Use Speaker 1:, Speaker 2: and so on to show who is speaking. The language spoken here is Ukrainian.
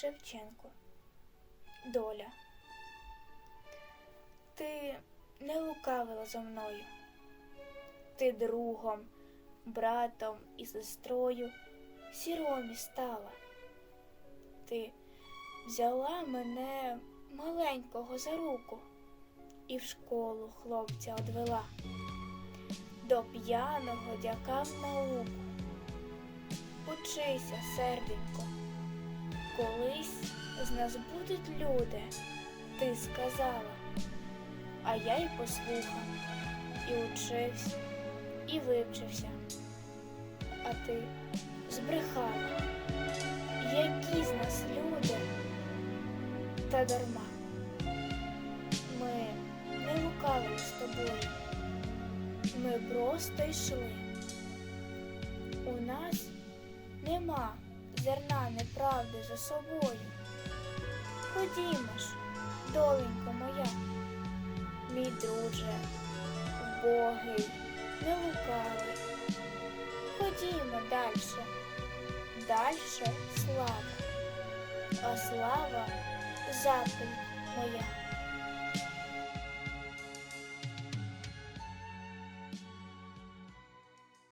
Speaker 1: Шевченко. Доля. Ти не лукавила зо мною. Ти другом, братом і сестрою сіромі стала. Ти взяла мене маленького за руку і в школу хлопця одвела. До п'яного дяка в науку. Учися, серденько, колись з нас будуть люди, ти сказала. А я й послухав, і учився, і вивчився. А ти збрехала, які з нас люди, та дарма. Ми не лукавили з тобою, ми просто йшли. У нас нема зерна неправди за собою. Ходімо ж, доленько моя, мій друже, вбогий, не лукавий. Ходімо дальше, дальше слава, а слава заповідь моя.